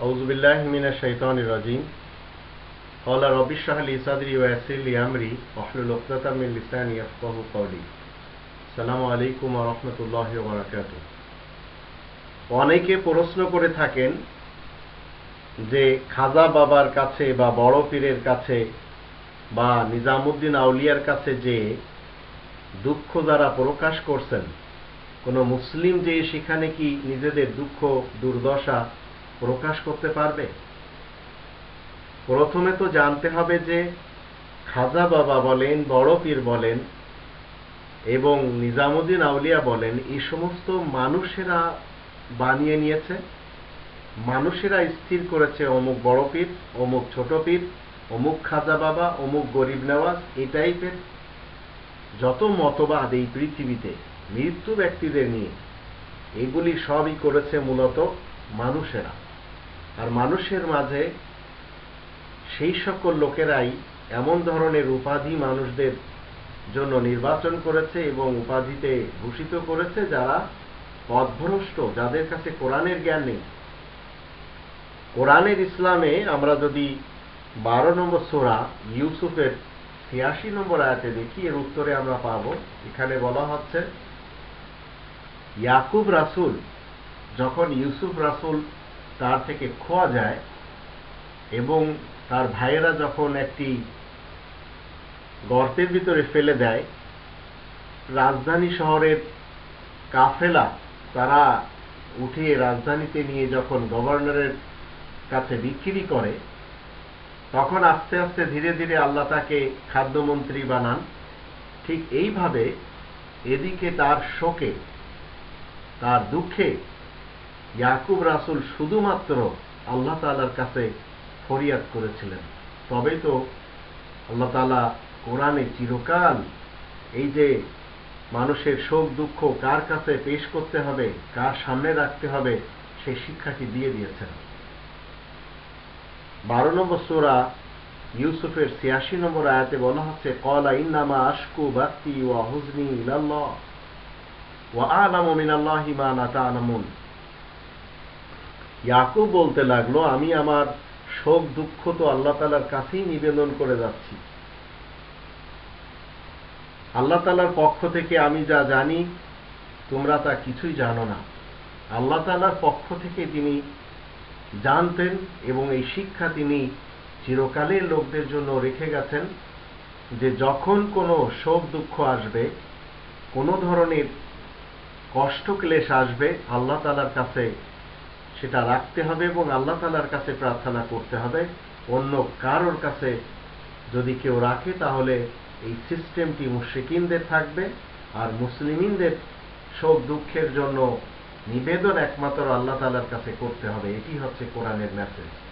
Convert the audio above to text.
যে খাজা বাবার কাছে বা বড় পীরের কাছে বা নিজামুদ্দিন আউলিয়ার কাছে যে দুঃখ যারা প্রকাশ করছেন, কোন মুসলিম যে সেখানে কি নিজেদের দুঃখ, দুর্দশা প্রকাশ করতে পারবে? প্রথমে তো জানতে হবে যে খাজা বাবা বলেন, বড় পীর বলেন এবং নিজামুদ্দিন আউলিয়া বলেন, এই সমস্ত মানুষেরা বানিয়ে নিয়েছে। মানুষেরা স্থির করেছে অমুক বড় পীর, অমুক ছোট পীর, অমুক খাজা বাবা, অমুক গরিব নেওয়াজ, এই টাইপের। যত মতবাদ এই পৃথিবীতে, মৃত্যু ব্যক্তিদের নিয়ে, এগুলি সবই করেছে মূলত মানুষেরা। আর মানুষের মাঝে সেই সকল লোকেরাই এমন ধরনের উপাধি মানুষদের জন্য নির্বাচন করেছে এবং উপাধিতে ভূষিত করেছে যারা পথভ্রষ্ট, যাদের কাছে কোরআনের জ্ঞান নেই। কোরআনের ইসলামে আমরা যদি বারো নম্বর সোরা ইউসুফের ছিয়াশি নম্বর আয়াতে দেখি, এর উত্তরে আমরা পাব, এখানে বলা হচ্ছে, ইয়াকুব রাসুল, যখন ইউসুফ রাসুল তার থেকে খোয়া যায় এবং তার ভাইয়েরা যখন একটি গর্তের ভিতরে ফেলে দেয়, রাজধানী শহরের কাফেলা, তারা উঠিয়ে রাজধানীতে নিয়ে যখন গভর্নরের কাছে বিক্রি করে, তখন আস্তে আস্তে ধীরে ধীরে আল্লাহ তাকে খাদ্যমন্ত্রী বানান। ঠিক এইভাবে এদিকে তার শোকে, তার দুঃখে ইয়াকুব রাসুল শুধুমাত্র আল্লাহ তালার কাছে ফরিয়াদ করেছিলেন। তবে তো আল্লাহ তালা কোরআনে চিরকাল এই যে মানুষের শোক, দুঃখ কার কাছে পেশ করতে হবে, কার সামনে রাখতে হবে সেই শিক্ষাটি দিয়ে দিয়েছেন। বারো নম্বর সোরা ইউসুফের ছিয়াশি নম্বর আয়াতে বলা হচ্ছে কলা ইন্নামা আশকু বাক্তি ওয়া হুজনি ইলাল্লাহ ওয়া আলামু মিনাল্লাহি মা লা তা'লামুন। ইয়াকুব বলতে লাগল, আমি আমার শোক, দুঃখ তো আল্লাহ তালার কাছেই নিবেদন করে যাচ্ছি। আল্লাহ তালার পক্ষ থেকে আমি যা জানি, তোমরা তা কিছুই জানো না। আল্লাহ তালার পক্ষ থেকে তিনি জানতেন এবং এই শিক্ষা তিনি চিরকালের লোকদের জন্য রেখে গেছেন যে যখন কোনো শোক, দুঃখ আসবে, কোনো ধরনের কষ্ট, ক্লেশ আসবে, আল্লাহ তালার কাছে সেটা রাখতে হবে এবং আল্লাহ তালার কাছে প্রার্থনা করতে হবে। অন্য কারোর কাছে যদি কেউ রাখে, তাহলে এই সিস্টেমটি মুশ্রিকিনদের থাকবে আর মুসলিমিনদের শোক দুঃখের জন্য নিবেদন একমাত্র আল্লাহ তালার কাছে করতে হবে। এটি হচ্ছে কোরআনের মেসেজ